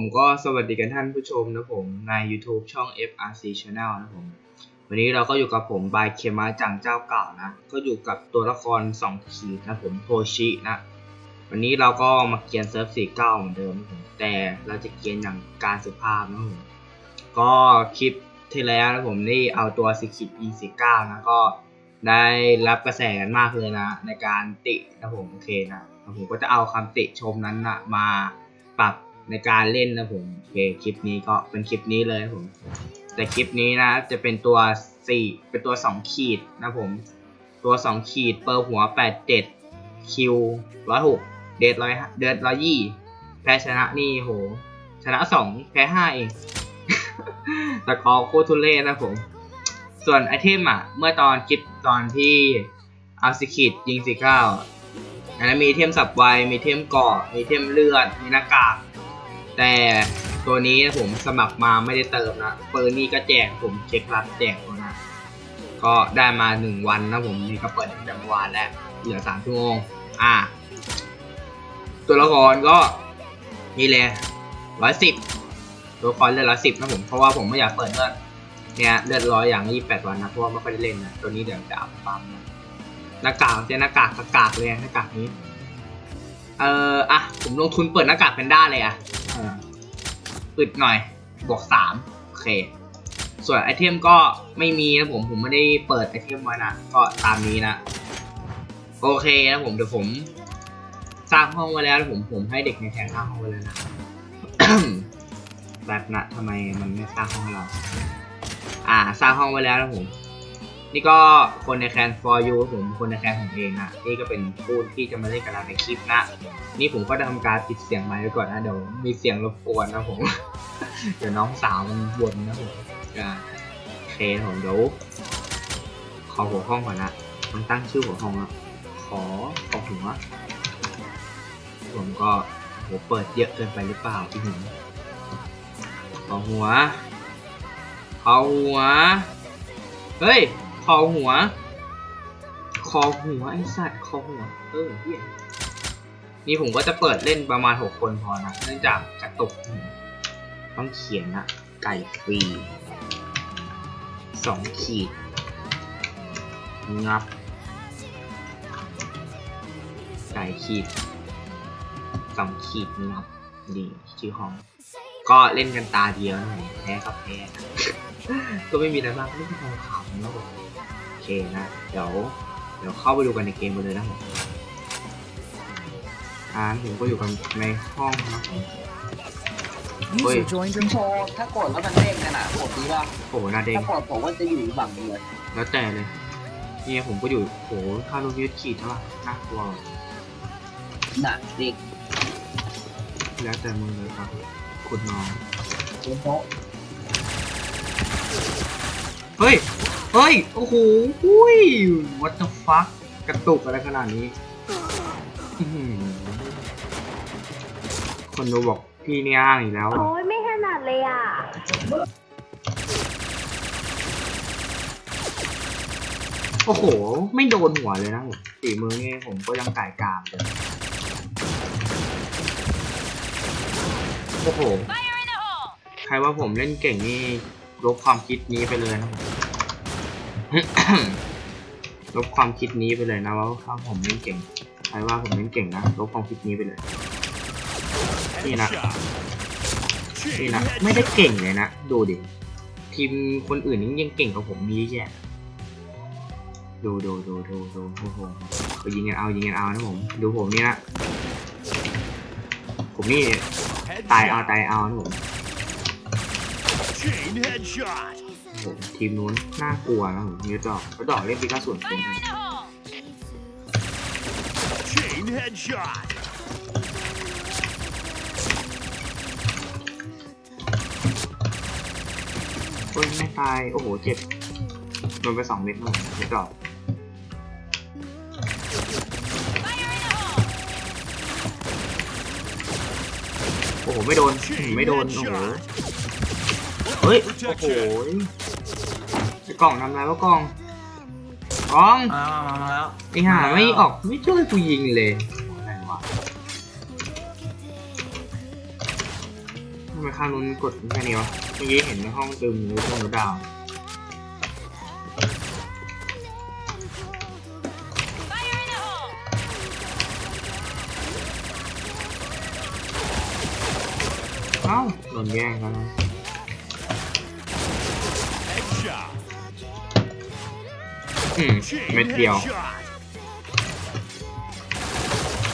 ผมก็สวัสดีกันท่านผู้ชมนะผมใน YouTube ช่อง FRC Channel นะผมวันนี้เราก็อยู่กับผมบายเคมาจังเจ้าเก่านะ ก็อยู่กับตัวละคร2ขีดนะผมโทชินะ วันนี้เราก็มาเกียนเซิร์ฟ49เหมือนเดิมนะผมแต่เราจะเกียนอย่างการสุภาพนะผมก็คลิปที่แล้วนะผมได้เอาตัวสิคิด E49 นะก็ได้รับกระแสกันมากเลยนะ ในการตินะผมโอเคนะผมก็จะเอาคำติชมนั้นนะมาปรับ ในการเล่นนะผมโอเคคลิปนี้ก็เป็นคลิปนี้เลยผม แต่คลิปนี้นะจะเป็นตัว 4 เป็นตัว 2 ขีดนะผม ตัว 2 ขีดเปอร์หัว 87 คิว 106 เดดร้อยเดดร้อยยี่แพ้ชนะนี่โห ชนะ 2 แพ้ 5 เองแต่กอร์โคตรทุเล่นะผม ส่วนไอเทมอะ เมื่อตอนคลิปตอนที่เอาสิขีดยิงสิเก้าอันนั้นมีเทมสับไว มีเทมเกาะมีเทมเลือด มีหน้ากาก แต่ตัวนี้ผมสมัครมาไม่ได้เติมนะเปิดนี่ก็แจกผมเช็ครับแจกตัวนะก็ได้มาหนึ่งวันนะผมนี่ก็เปิดตั้งแต่เมื่อวานแล้วเหลือสามชั่วโมงอะตัวละครก็นี่เลยร้อยสิบตัวละครเลือดร้อยสิบนะผมเพราะว่าผมไม่อยากเปิดเลือดเนี่ยเลือดร้อยอย่างยี่แปดวันนะเพราะว่าไม่ค่อยได้เล่นนะตัวนี้เดี๋ยวจะเอาปั๊มนะหน้ากากเจ้หน้ากากกากเลยหน้ากากนี้ เอ่ออะผมลงทุนเปิดหน้ากากเป็นด้าเลยอะ อึดหน่อย บวกสามโอเค ส่วนไอเทมก็ไม่มีนะผมผมไม่ได้เปิดไอเทมไว้นะ ก็ตามนี้นะ โอเคนะผมเดี๋ยวผมสร้างห้องไว้แล้วผมผมให้เด็กในแทนสร้างห้องไว้แล้วนะแบบนะทำไมมันไม่สร้างห้องเรา อ่า สร้างห้องไว้แล้วนะผม นี่ก็คนในแคน for you ผมคนในแคนของเองนะนี่ก็เป็นผู้ที่จะมาเล่นกับเราในคลิปนะ นี่ผมก็จะทำการปิดเสียงไมค์ไว้ก่อนนะเดี๋ยวมีเสียงรบกวนนะผม เดี๋ยวน้องสาวมันบ่นนะผมอ่าโอเคผมเดี๋ยวขอหัวห้องก่อนนะมันตั้งชื่อหัวห้องอะขอขอหัวผมก็โหเปิดเยอะเกินไปหรือเปล่าพี่หนูขอหัวขอหัว เฮ้ย อหัว คอหัวไอสัตว์คอหัว เออเฮียนี่ผมก็จะเปิดเล่นประมาณหกคนพอนะ เนื่องจากกระตก ต้องเขียนนะไก่ฟรีสองขีด งับ ไก่ขีดสองขีดงับ ดีชื่อห้อง ก็เล่นกันตาเดียวนะผมแพ้ก็แพ้ก็ไม่มีอะไรมากไม่ต้องขำนะผม เคนะ เดี๋ยว เดี๋ยวเข้าไปดูกันในเกมกันเลยนะผมอ่าผมก็อยู่กันในห้องนะผม Oi. User joined your โชว์ถ้ากดแล้วมันเด้งกันอะผมดีป่ะโอ้โหหน้าเด้ง ถ้ากดผมก็จะอยู่อีกฝั่งหนึงเลยแล้วแต่เลยเนี่ยผมก็อยู่โหถ้าลูกยืดขีดใช่ป่ะน่ากลัวน่ะเด็กแล้วแต่มึงเลยครับ คุณน้องเจ๊โต๊ะเฮ้ย เฮ้ย โอ้โหอุ้ย what the fuck กระตุกอะไรขนาดนี้อื้อหือคนดูบอกพี่นี่อ้างอีกแล้วอะโอ้ยไม่ถนัดเลยอะ โอ้โห ไม่โดนหัวเลยนะผมสีมือนี่ผมก็ยังไก่กามเลยโอ้โห ใครว่าผมเล่นเก่งนี่ลบความคิดนี้ไปเลยนะผม ลบความคิดนี้ไปเลยนะว่าถ้าผมเล่นเก่งใครว่าผมเล่นเก่งนะลบความคิดนี้ไปเลยนี่นะนี่นะไม่ได้เก่งเลยนะดูดิทีมคนอื่นนี่ยังเก่งกว่าผมมีแยะดูดูดูดูดูโอ้โหไปยิงกันเอายิงกันเอานะผมดูผมนี่นะผมนี่ตายเอาตายเอานะผม Chain headshot. โอ้โหทีมนู้นน่ากลัวนะผมนี่ดอกแล้วดอกเล่นปีก้าส่วนเป็นกัน Chain headshot. โอ้ยไม่ตาย โอ้โห เจ็บโดนไปสองเม็ดนะผมนี่ดอกโอ้โห ไม่โดนอื้อหือไม่โดน โอ้โห เฮ้ย โอ้โหไอ้ กล่องทำอะไรวะกล่องกล่องมามามาแล้วไอ้ห่าไม่ออกไม่ช่วยกูยิงเลยอะไรวะทำไมข้างนู้นกดแค่นี้วะเมื่อกี้เห็นในห้องตึมหรือตรงดาวเอ้าโดนแย่งกันนะ Headshot. อืม Chain เม็ดเดียว headshot.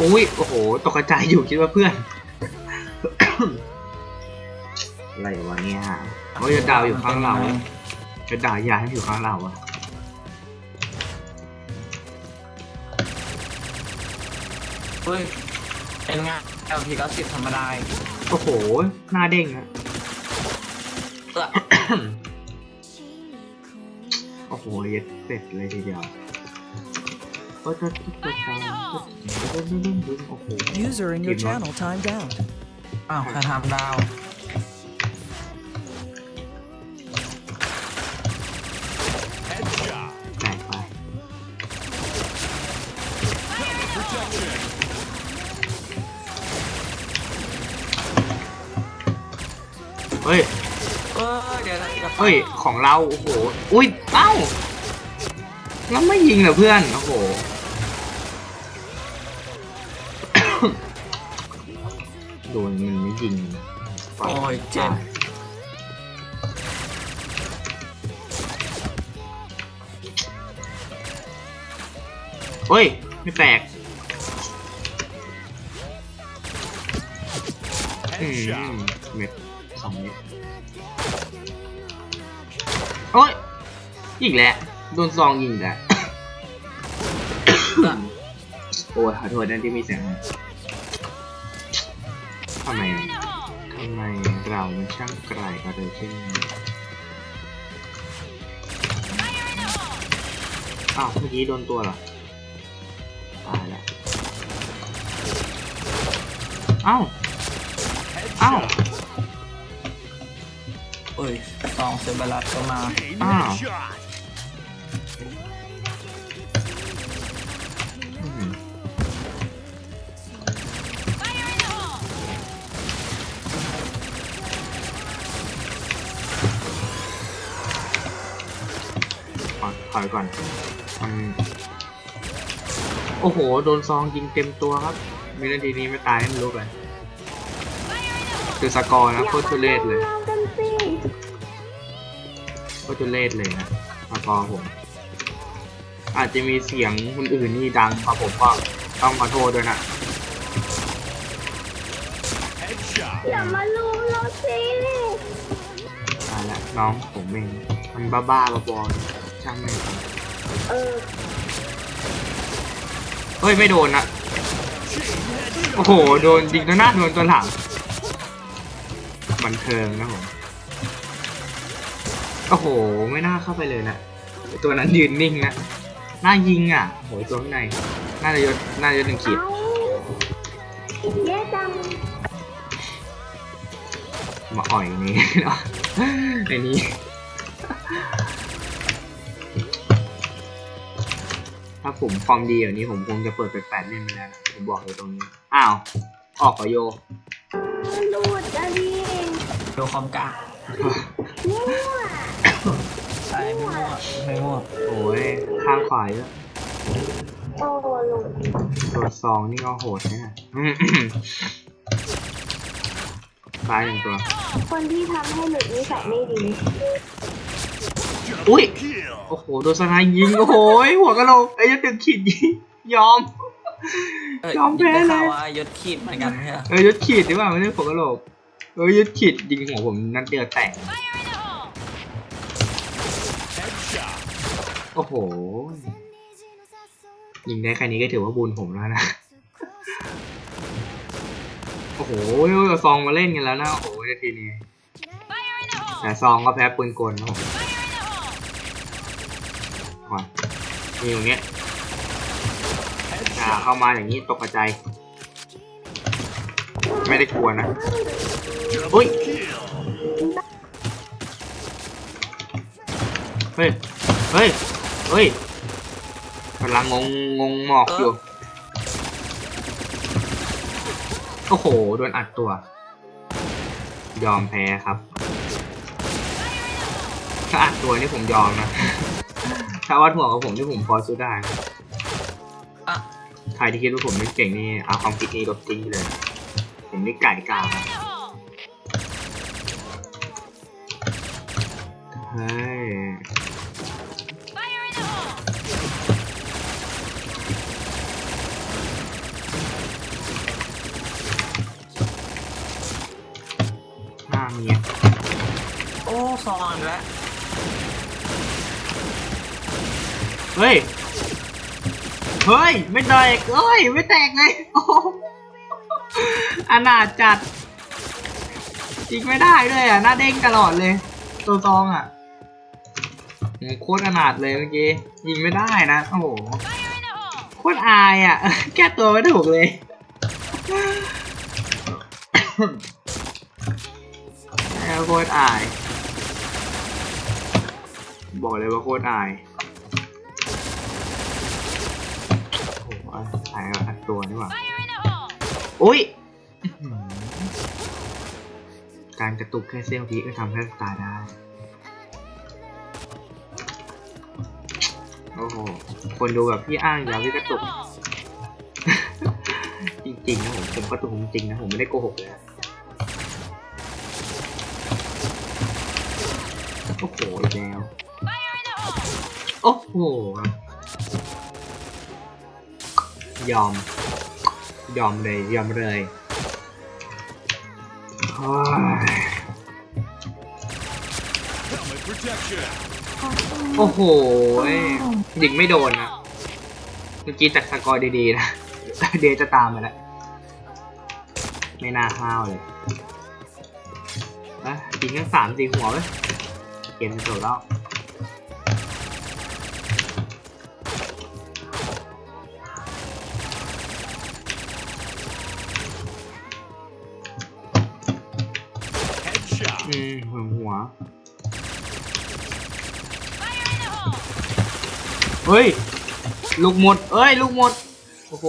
อุ้ย โอ้โห ตกใจายอยู่คิดว่าเพื่อน อะไรวะเนี่ยโอ้ยจะดาวอยู่ข้างเรา จะด่ายาให้อยู่ข้างเราอะเฮ้ย เป็นไง LP ก็สิบธรรมดา โอ้โห หน้าเด้งอะเออ โอ้โหเย็ดเสร็จเลยทีเดียวโอ้ยจะจะจะโอ้โห User in your Keep going. channel timed out. อ้าวใครทำดาว เฮ้ย ของเรา โอ้โห อุ้ยเอ้าแล้วไม่ยิงเหรอเพื่อน โอ้โห โดนมันไม่ยิงปล่โอ้ยเจ็บ เฮ้ย ไม่แตกอืม Headshot. เม็ดสองเม็ด โอ้ยอีกแล้วโดนซองยิงอีกแล้วเออโอ้ยขอโทษนะที่มีเสียงทำไมทำไมเรามันช่างไกลกันเลยเช่นนี้อ้าวเมื่อกี้โดนตัวเหรอตายแล้วอ้าวอ้าว Headshot. เฮ้ยสองเซเบรัสก็มา Chain Ah. headshot. อืมขอถอยก่อนมันโอ้โห โดนซองยิงเต็มตัวครับวินาทีนี้ไม่ตายให้มันรู้ไปคือสกอร์นะโคตรทุเรศเลย โคตรทุเรศเลยนะสกอร์ผม อาจจะมีเสียงคนอื่นนี่ดังกว่าผมก็ต้องขอโทษด้วยนะ Headshot. อย่ามาลุมเราสิตายละน้องผมเองมันบ้าบ้าๆบอๆช่างแม่งเออเฮ้ยไม่โดนนะ Chain headshot. โอ้โห โดนยิงตัวหน้าโดนตัวหลังบันเทิงนะผม โอ้โห ไม่น่าเข้าไปเลยนะไอ้ตัวนั้นยืนนิ่งนะน่ายิงอะโอ้ยตัวข้างในน่าจะยศน่าจะยศหนึ่งขีดเอาแย่จังมาอ่อยนี่เนาะไอ้นี้ถ้าผมฟอร์มดีอย่างนี้ผมคงจะเปิดแปดๆเล่นไปแล้วนะผมบอกเลยตรงนี้ อ้าว ออกเหรอโยมันหลุดอะดิดูคอมกลางมั่ว ใช่ไม่มั่วไม่มั่วโอ้ยข้างขวาเยอะโอ้หลุดตัวซองนี่ก็โหดนะอืมตายหนึ่งตัว คนที่ทำให้หลุดนิสัยไม่ดี อุ้ย Kill. โอ้โห โดนสไนด์ยิง โอ้โห หัวกะโหลกไอ้ยัดตึงขีดยิงยอมเอ้ยยอมแพ้ได้เลยข่าวว่ายศขีดเหมือนกันใช่ไหมเออยัดขีดดีกว่าไม่ใช่หัวกะโหลกเออยัดขีดยิงหัวผมนัดเดียวแตก โอ้โห ยิงได้แค่นี้ก็ถือว่าบุญผมแล้วนะ โอ้โหเอาซองมาเล่นกันแล้วนะ โอ้โหทีนี้ แต่ซองก็แพ้ปืนกลนะผมก่อนมีอย่างเงี้ยอ่าเข้ามาอย่างนี้ตกใจ ไม่ได้กลัวนะ Double Oi. kill. เฮ้ย เฮ้ย เฮ้ยกำลังงงงงหมอกอยู่ โอ้โห โดนอัดตัว ยอมแพ้ครับ ถ้าอัดตัวนี่ผมยอมนะ ถ้าวัดหัวกับผมนี่ผมพอสู้ได้นะอะใครที่คิดว่าผมไม่เก่งนี่เอาความคิดนี้ลบทิ้งไปเลย ผมนี่ไก่กาครับเฮ้ย ซอนแล้วเฮ้ย เฮ้ย ไม่แตกเฮ้ย ไม่แตกเลยโอ้โหอนาถจัดยิงไม่ได้ด้วยอะ หน้าเด้งตลอดเลย ตัวซองอะโหโคตรอนาถเลยเมื่อกี้ ยิงไม่ได้นะ โอ้โห โคตรอายอะ แก้ตัวไม่ถูกเลยแม่งโคตรอาย บอกเลยว่าโคตรอายโอ้โหถ่ายอัดตัวนี่หว่าอุ้ย การกระตุกแค่เสี้ยววิก็ทำให้ตายได้ โอ้โห คนดูแบบพี่อ้างย่าพี่กระตุก จริงๆนะผมผมกระตุกจริงนะผมไม่ได้โกหกเลยโอ้โหอีกแล้ว โอ้โหยอม ยอมเลย ยอมเลยโอ้โหยิงไม่โดนนะ เมื่อกี้จากสกอร์ดีๆนะ เดยจะตามมาแล้ว ไม่น่าห้าวเลยอะยิงแค่สามสี่หัวเลย เกมจบแล้ว อืมหัวหัว เฮ้ย ลูกหมด เอ้ย ลูกหมด โอ้โห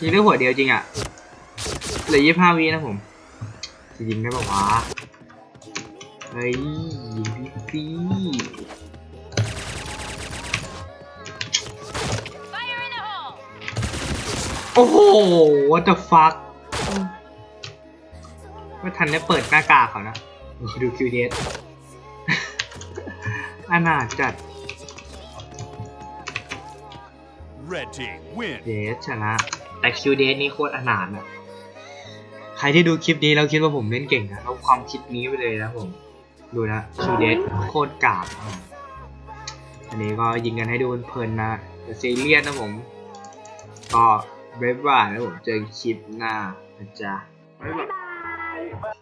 ยิงได้หัวเดียวจริงอะ เหลือยี่ห้าวินะผมจะยิงได้ปะวะเฮ้ยยิงพี่สิโอ้โห what the fuck ไม่ทันได้เปิดหน้ากากเขานะโอ้โหดูคิวเดสอนาถจัด Red team win. เดสชนะ แต่คิวเดสนี่โคตรอนาถนะใครที่ดูคลิปนี้แล้วคิดว่าผมเล่นเก่งนะลบความคิดนี้ไปเลยนะผม ดูนะคิวเดสโคตรกาบอันนี้ก็ยิงกันให้ดูเพลินๆนะแต่ซีเรียสนะผม ก็เบบว่านะผมเจอคลิปหน้านะจ๊ะบ๊ายบาย Amen.